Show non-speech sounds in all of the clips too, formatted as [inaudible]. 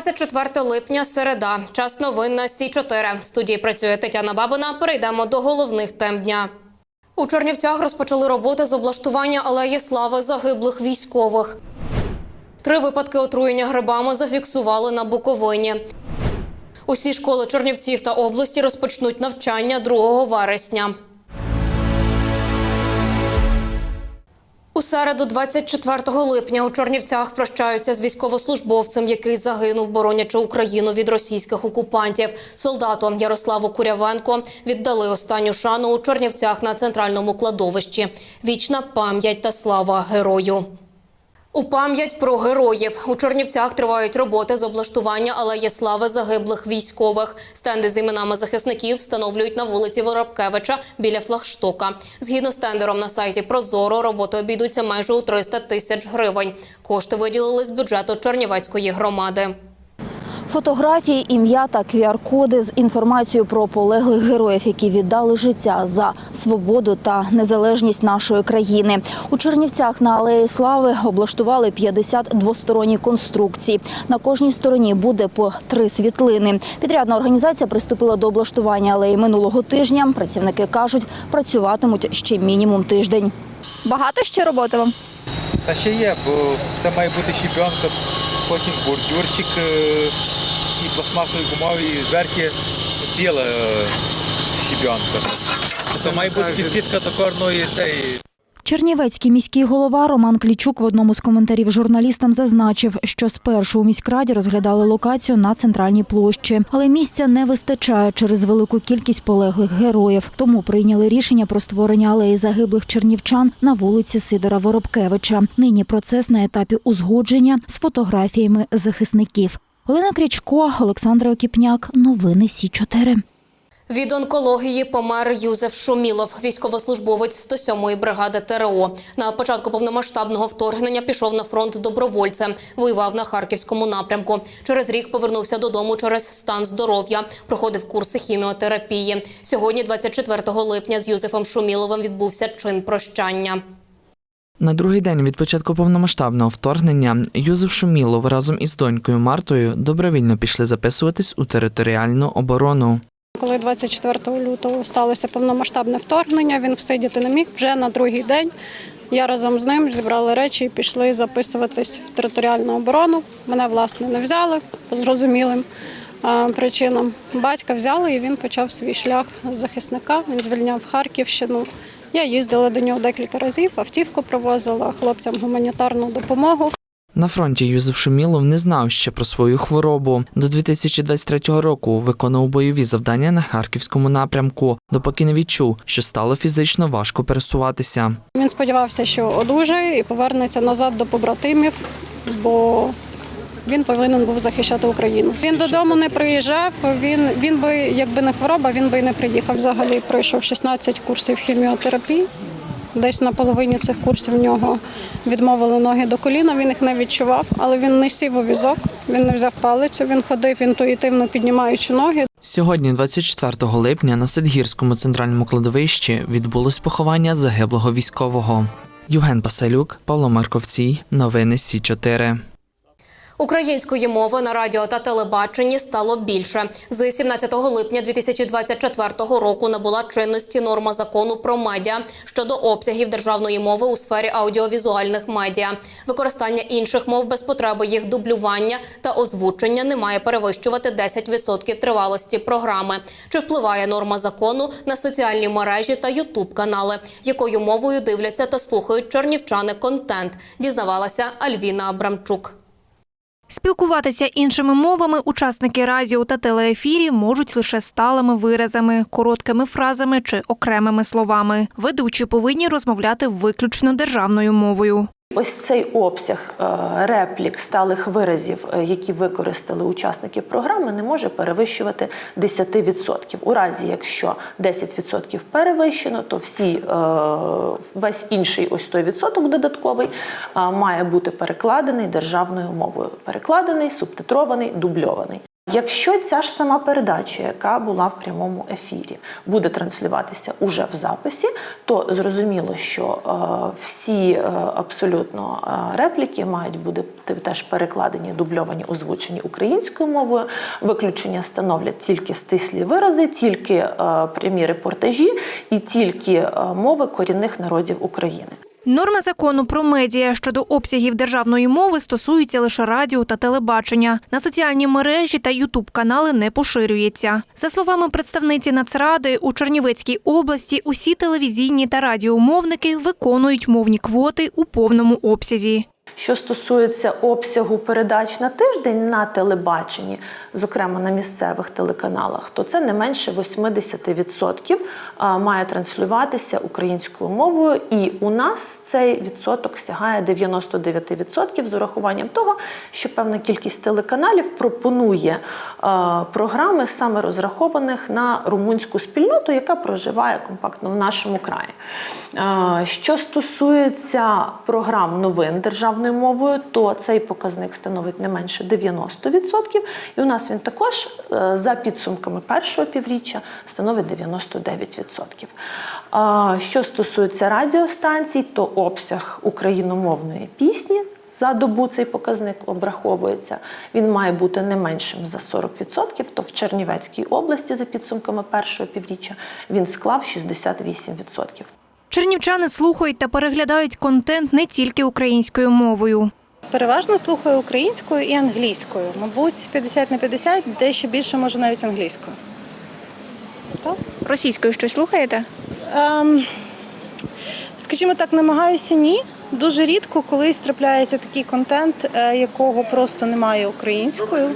24 липня, середа. Час новин на Сі 4 В студії працює Тетяна Бабина. Перейдемо до головних тем дня. У Чернівцях розпочали роботи з облаштування алеї слави загиблих військових. Три випадки отруєння грибами зафіксували на Буковині. Усі школи Чернівців та області розпочнуть навчання 2 вересня. У середу, 24 липня, у Чорнівцях прощаються з військовослужбовцем, який загинув, боронячи Україну від російських окупантів. Солдату Ярославу Курявенко віддали останню шану у Чорнівцях на центральному кладовищі. Вічна пам'ять та слава герою. У пам'ять про героїв у Чорнівцях тривають роботи з облаштування алеї слави загиблих військових. Стенди з іменами захисників встановлюють на вулиці Воробкевича біля флагштока. Згідно з тендером на сайті Прозоро, роботи обійдуться майже у 300 тисяч гривень. Кошти виділили з бюджету Чернівецької громади. Фотографії, ім'я та QR-коди з інформацією про полеглих героїв, які віддали життя за свободу та незалежність нашої країни. У Чернівцях на алеї Слави облаштували 50 двосторонні конструкції. На кожній стороні буде по три світлини. Підрядна організація приступила до облаштування алеї минулого тижня. Працівники кажуть, працюватимуть ще мінімум тиждень. Багато ще роботи вам? Та ще є, бо це має бути щебенка, потім бордюрчик е, і пластмасові гумові, і зверху біла щебянка. щебенка. Це має бути підсвітка токарної цей. Чернівецький міський голова Роман Клічук в одному з коментарів журналістам зазначив, що спершу у міськраді розглядали локацію на центральній площі, але місця не вистачає через велику кількість полеглих героїв. Тому прийняли рішення про створення алеї загиблих чернівчан на вулиці Сидора Воробкевича. Нині процес на етапі узгодження з фотографіями захисників. Олена Крячко, Олександра Окіпняк. Новини Сі 4 Від онкології помер Юзеф Шумілов, військовослужбовець 107-ї бригади ТРО. На початку повномасштабного вторгнення пішов на фронт добровольцем, воював на харківському напрямку. Через рік повернувся додому через стан здоров'я, проходив курси хіміотерапії. Сьогодні, 24 липня, з Юзефом Шуміловим відбувся чин прощання. На другий день від початку повномасштабного вторгнення Юзеф Шумілов разом із донькою Мартою добровільно пішли записуватись у територіальну оборону. Коли 24 лютого сталося повномасштабне вторгнення, він всидіти не міг вже на другий день. Я разом з ним зібрали речі і пішли записуватись в територіальну оборону. Мене власне не взяли по зрозумілим причинам. Батька взяли і він почав свій шлях з захисника. Він звільняв Харківщину. Я їздила до нього декілька разів, автівку провозила хлопцям гуманітарну допомогу. На фронті Юзеф Шумілов не знав ще про свою хворобу. До 2023 року виконував бойові завдання на харківському напрямку, допоки не відчув, що стало фізично важко пересуватися. Він сподівався, що одужає і повернеться назад до побратимів, бо він повинен був захищати Україну. Він додому не приїжджав. Він він би, якби не хвороба, він би і не приїхав. Взагалі пройшов 16 курсів хіміотерапії. Десь на половині цих курсів в нього відмовили ноги до коліна. Він їх не відчував, але він не сів у візок, він не взяв палицю, він ходив інтуїтивно піднімаючи ноги. Сьогодні, 24 липня, на Сидгірському центральному кладовищі відбулось поховання загиблого військового. Євген Паселюк, Павло Марковцій, новини Сі 4 Української мови на радіо та телебаченні стало більше. З 17 липня 2024 року набула чинності норма закону про медіа щодо обсягів державної мови у сфері аудіовізуальних медіа. Використання інших мов без потреби їх дублювання та озвучення не має перевищувати 10% тривалості програми. Чи впливає норма закону на соціальні мережі та ютуб канали, якою мовою дивляться та слухають чернівчани контент? Дізнавалася Альвіна Абрамчук. Спілкуватися іншими мовами учасники радіо та телеефірів можуть лише сталими виразами, короткими фразами чи окремими словами. Ведучі повинні розмовляти виключно державною мовою. Ось цей обсяг е, реплік сталих виразів, е, які використали учасники програми, не може перевищувати 10%. У разі, якщо 10% перевищено, то всі е, весь інший ось той відсоток додатковий має бути перекладений державною мовою. Перекладений, субтитрований, дубльований. Якщо ця ж сама передача, яка була в прямому ефірі, буде транслюватися уже в записі, то зрозуміло, що е, всі е, абсолютно е, репліки мають бути теж перекладені, дубльовані, озвучені українською мовою. Виключення становлять тільки стислі вирази, тільки прямі репортажі і тільки мови корінних народів України. Норми закону про медіа щодо обсягів державної мови стосуються лише радіо та телебачення. На соціальні мережі та ютуб канали не поширюється. За словами представниці Нацради, у Чернівецькій області усі телевізійні та радіомовники виконують мовні квоти у повному обсязі. Що стосується обсягу передач на тиждень на телебаченні, зокрема на місцевих телеканалах, то це не менше 80% має транслюватися українською мовою, і у нас цей відсоток сягає 99% з урахуванням того, що певна кількість телеканалів пропонує програми саме розрахованих на румунську спільноту, яка проживає компактно в нашому краї. Що стосується програм новин державною мовою, то цей показник становить не менше 90%. І у нас він також е, за підсумками першого півріччя становить 99%. А, Що стосується радіостанцій, то обсяг україномовної пісні за добу цей показник обраховується. Він має бути не меншим за 40%, то в Чернівецькій області за підсумками першого півріччя він склав 68%. Чернівчани слухають та переглядають контент не тільки українською мовою. Переважно слухаю українською і англійською. Мабуть, 50 на 50, дещо більше може навіть англійською. Російською щось слухаєте? Ем, скажімо так, намагаюся ні. Дуже рідко колись трапляється такий контент, е, якого просто немає українською.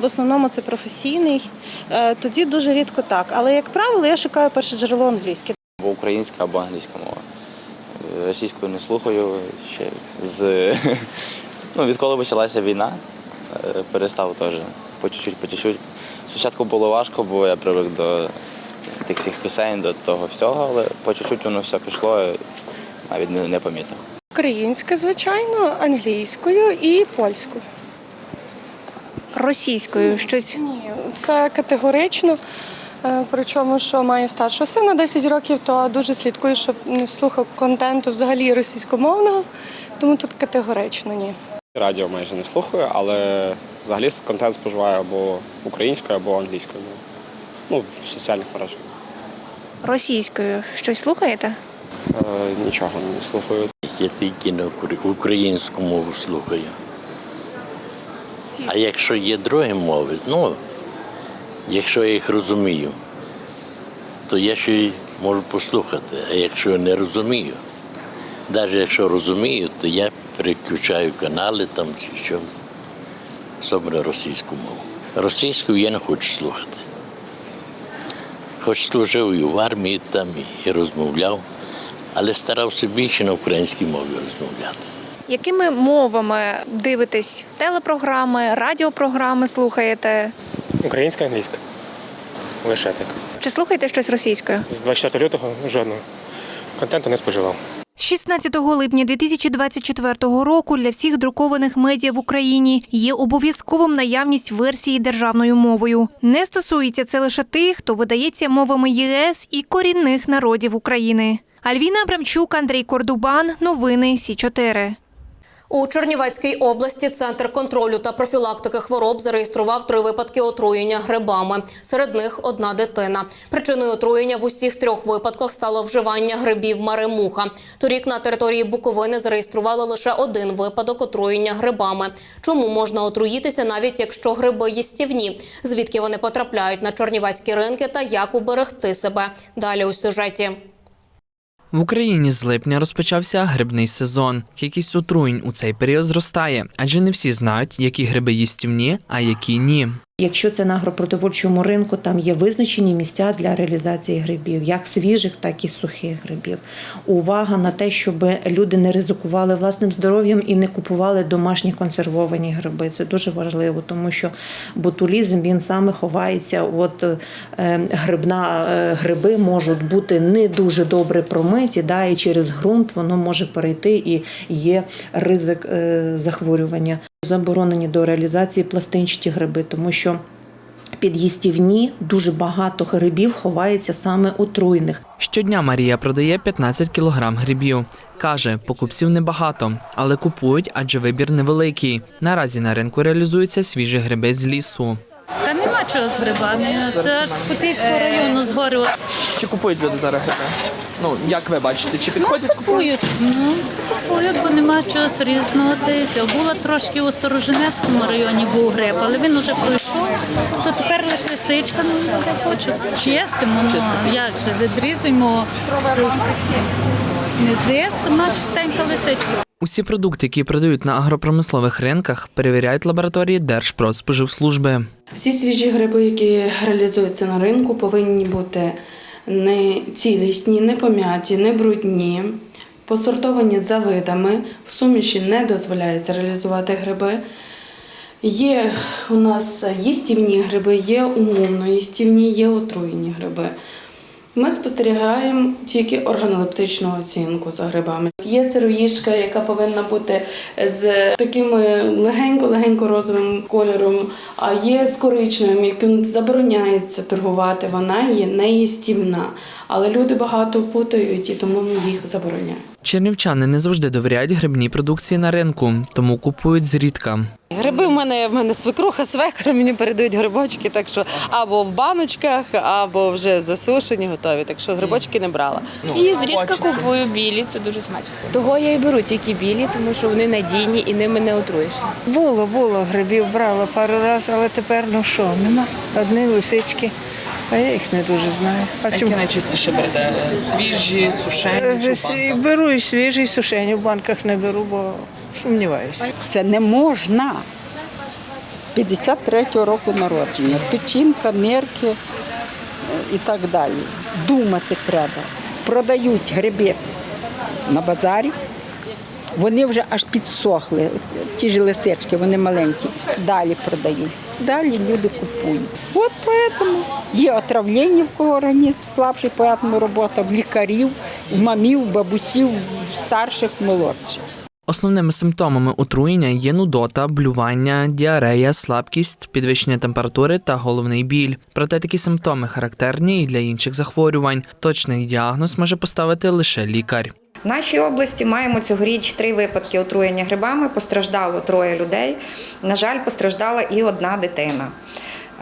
В основному це професійний. Е, Тоді дуже рідко так. Але, як правило, я шукаю перше джерело англійське. Або українська, або англійська мова. Е, Російською не слухаю ще з [laughs] ну, відколи почалася війна, е, перестав теж по чуть-чуть, по чуть-чуть. Спочатку було важко, бо я привик до тих всіх пісень, до того всього, але по чуть-чуть воно все пішло, навіть не, не помітив. Українська, звичайно, англійською і польською. Російською щось Ні, це категорично. Е, Причому, що маю старшого сина 10 років, то дуже слідкую, щоб не слухав контенту взагалі російськомовного, тому тут категорично ні. Радіо майже не слухаю, але взагалі контент споживаю або українською, або англійською мовою. Ну, в соціальних мережах. російською щось слухаєте? Е, нічого не слухаю. Я тільки на українську мову слухаю. А якщо є другі мови, ну, якщо я їх розумію, то я ще й можу послухати. А якщо не розумію, навіть якщо розумію, то я переключаю канали там чи що, особливо російську мову. Російську я не хочу слухати. Хоч служив і в армії там і розмовляв, але старався більше на українській мові розмовляти. Якими мовами дивитесь? Телепрограми, радіопрограми слухаєте? Українська, англійська. Лише так. Чи слухаєте щось російською? З 24 лютого жодного контенту не споживав. З 16 липня 2024 року для всіх друкованих медіа в Україні є обов'язковим наявність версії державною мовою. Не стосується це лише тих, хто видається мовами ЄС і корінних народів України. Альвіна Абрамчук, Андрій Кордубан. Новини Сі 4 У Чернівецькій області центр контролю та профілактики хвороб зареєстрував три випадки отруєння грибами. Серед них одна дитина. Причиною отруєння в усіх трьох випадках стало вживання грибів маремуха. Торік на території Буковини зареєстрували лише один випадок отруєння грибами. Чому можна отруїтися, навіть якщо гриби їстівні? Звідки вони потрапляють на чернівецькі ринки та як уберегти себе? Далі у сюжеті. В Україні з липня розпочався грибний сезон. Кількість отруєнь у цей період зростає, адже не всі знають, які гриби їстівні, а які ні. Якщо це на агропродовольчому ринку, там є визначені місця для реалізації грибів, як свіжих, так і сухих грибів. Увага на те, щоб люди не ризикували власним здоров'ям і не купували домашні консервовані гриби. Це дуже важливо, тому що ботулізм він саме ховається. От е, грибна е, гриби можуть бути не дуже добре промиті, да, і через ґрунт воно може перейти і є ризик е, захворювання. Заборонені до реалізації пластинчаті гриби, тому що під їстівні дуже багато грибів ховається саме отруйних. Щодня Марія продає 15 кілограм грибів. Каже, покупців небагато, але купують, адже вибір невеликий. Наразі на ринку реалізуються свіжі гриби з лісу. Та нема чого з грибами. Це аж з Путильського району з. Чи купують люди зараз гриби? Ну як ви бачите, чи підходять? Купують. Ну, купують, бо нема чого різнуватися. Була трошки у Сторожинецькому районі був гриб, але він уже пройшов. То тепер лише лисичка, ну не хочу. Чистимо, ну як же, відрізуємо низи, сама чистенька лисичка. Усі продукти, які продають на агропромислових ринках, перевіряють лабораторії Держпродспоживслужби. Всі свіжі гриби, які реалізуються на ринку, повинні бути не цілісні, не пом'яті, не брудні, посортовані за видами. В суміші не дозволяється реалізувати гриби. Є у нас їстівні гриби, є умовно їстівні, є отруєні гриби. Ми спостерігаємо тільки органолептичну оцінку за грибами. Є сироїшка, яка повинна бути з таким легенько-легенько розовим кольором, а є з коричневим, яким забороняється торгувати. Вона є неїстівна. Але люди багато путають і тому їх забороняють. Чернівчани не завжди довіряють грибній продукції на ринку, тому купують зрідка. Гриби в мене в мене свекруха, свекр мені передають грибочки, так що або в баночках, або вже засушені, готові. Так що грибочки не брала. І зрідка купую білі, це дуже смачно. Того я і беру тільки білі, тому що вони надійні і ними не отруєшся. Було, було грибів, брала пару разів, але тепер ну що, нема. Одні лисички, а я їх не дуже знаю. А чому? найчастіше берете? Свіжі, Е, Беру і свіжі, і сушені, в банках не беру, бо сумніваюся. Це не можна. 53-го року народження, печінка, нирки е, і так далі. Думати треба. Продають гриби на базарі, вони вже аж підсохли, ті ж лисички, вони маленькі, далі продають. Далі люди купують. От поэтому є отравлення, в кого організм слабший, поэтому робота в лікарів, в мамів, бабусів, старших, молодших. Основними симптомами отруєння є нудота, блювання, діарея, слабкість, підвищення температури та головний біль. Проте такі симптоми характерні і для інших захворювань. Точний діагноз може поставити лише лікар. В нашій області маємо цьогоріч три випадки отруєння грибами. Постраждало троє людей. На жаль, постраждала і одна дитина.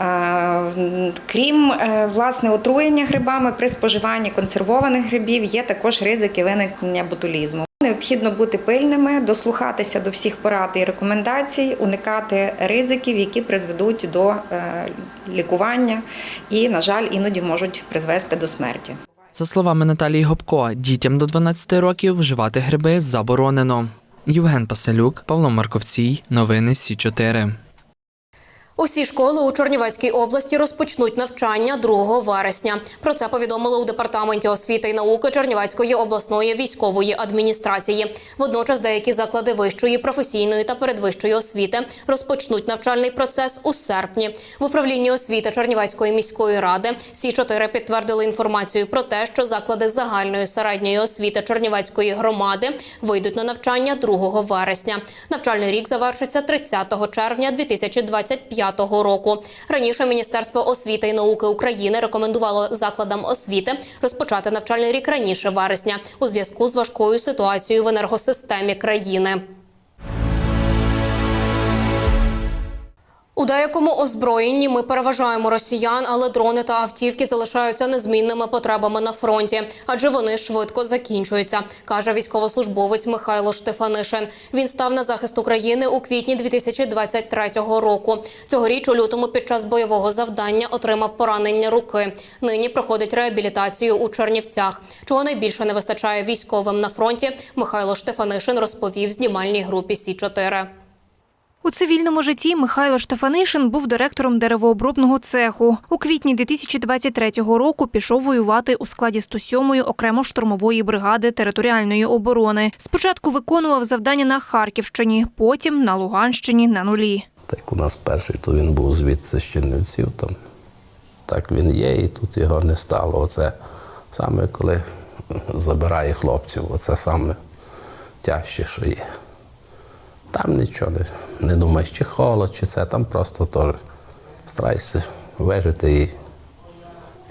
Е, Крім е, власне отруєння грибами, при споживанні консервованих грибів є також ризики виникнення ботулізму. Необхідно бути пильними, дослухатися до всіх порад і рекомендацій, уникати ризиків, які призведуть до е, лікування і, на жаль, іноді можуть призвести до смерті. За словами Наталії Гопко, дітям до 12 років вживати гриби заборонено. Євген Паселюк, Павло Марковцій, новини Сі 4 Усі школи у Чернівецькій області розпочнуть навчання 2 вересня. Про це повідомили у департаменті освіти і науки Чернівецької обласної військової адміністрації. Водночас деякі заклади вищої, професійної та передвищої освіти розпочнуть навчальний процес у серпні. В управлінні освіти Чернівецької міської ради Сі 4 підтвердили інформацію про те, що заклади загальної середньої освіти Чернівецької громади вийдуть на навчання 2 вересня. Навчальний рік завершиться 30 червня 2025 року. Раніше Міністерство освіти і науки України рекомендувало закладам освіти розпочати навчальний рік раніше вересня у зв'язку з важкою ситуацією в енергосистемі країни. У деякому озброєнні ми переважаємо росіян, але дрони та автівки залишаються незмінними потребами на фронті, адже вони швидко закінчуються, каже військовослужбовець Михайло Штефанишин. Він став на захист України у квітні 2023 року. Цьогоріч у лютому під час бойового завдання отримав поранення руки. Нині проходить реабілітацію у Чернівцях. Чого найбільше не вистачає військовим на фронті, Михайло Штефанишин розповів знімальній групі Сі 4 У цивільному житті Михайло Штефанишин був директором деревообробного цеху. У квітні 2023 року пішов воювати у складі 107-ї окремо штурмової бригади територіальної оборони. Спочатку виконував завдання на Харківщині, потім на Луганщині на нулі. Так у нас перший, то він був звідси з Чернівців. Там. Так він є, і тут його не стало. Оце саме коли забирає хлопців, оце саме тяжче, що є. Там нічого не, не думаєш, чи холод, чи це, там просто теж старайся вижити і,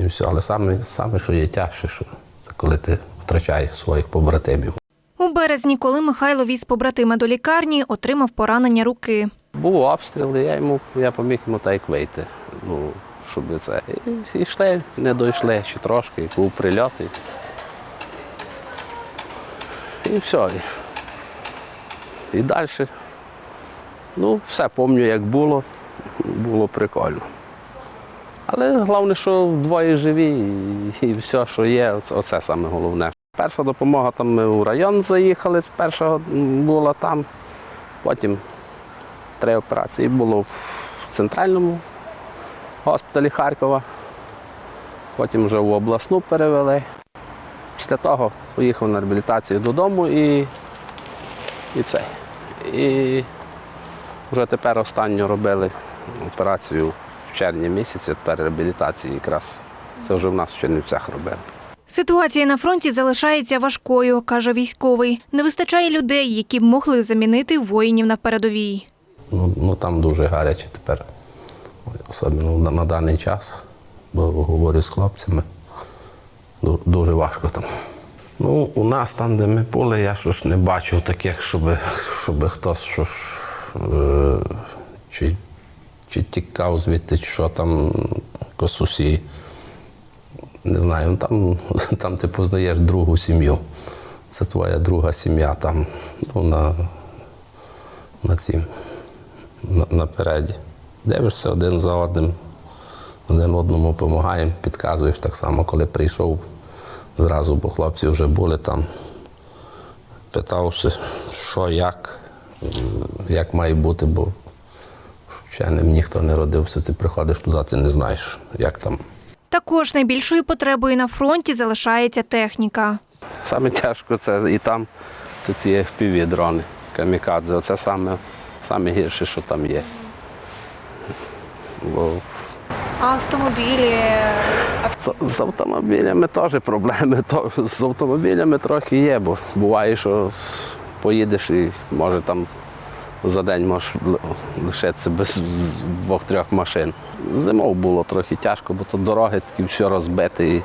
і все. Але саме, саме, що є тяжче, що це коли ти втрачаєш своїх побратимів. У березні, коли Михайло віз побратима до лікарні, отримав поранення руки. Був обстріл, і я йому я поміг йому так як вийти. Ну, щоб це. І, йшли, не дійшли ще трошки, і був прильот. І, і все. І, далі. Ну, все пам'ятаю, як було. Було прикольно. Але головне, що двоє живі і, все, що є, оце, саме головне. Перша допомога, там ми у район заїхали, перша була там, потім три операції було в центральному госпіталі Харкова, потім вже в обласну перевели. Після того поїхав на реабілітацію додому і, і це. І вже тепер останню робили операцію в червні місяці, тепер реабілітації якраз. Це вже в нас в Чернівцях робили. Ситуація на фронті залишається важкою, каже військовий. Не вистачає людей, які б могли замінити воїнів на передовій. Ну, ну там дуже гаряче тепер, особливо на, на даний час, бо говорю з хлопцями, дуже важко там. Ну, у нас там, де ми були, я що ж не бачив таких, щоб, щоб хтось що ж, е, чи, чи тікав звідти, чи що там косусі. Не знаю, ну, там, [laughs] там ти познаєш другу сім'ю. Це твоя друга сім'я там ну, на, на цім на- напереді. Дивишся один за одним, один одному допомагаємо, підказуєш так само, коли прийшов зразу, бо хлопці вже були там. Питався, що, як, як має бути, бо вченим ніхто не родився, ти приходиш туди, ти не знаєш, як там. Також найбільшою потребою на фронті залишається техніка. Саме тяжко це і там це ці fpv дрони камікадзе. Оце саме, саме гірше, що там є. Бо автомобілі з, з автомобілями теж проблеми. То, з автомобілями трохи є, бо буває, що поїдеш і може там за день можеш лишитися без двох-трьох машин. Зимов було трохи тяжко, бо тут дороги такі все розбиті.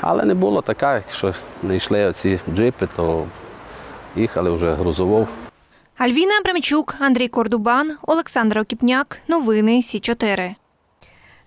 Але не було така, якщо не йшли оці джипи, то їхали вже грузовов. Альвіна Абрамчук, Андрій Кордубан, Олександр Окіпняк. Новини Сі 4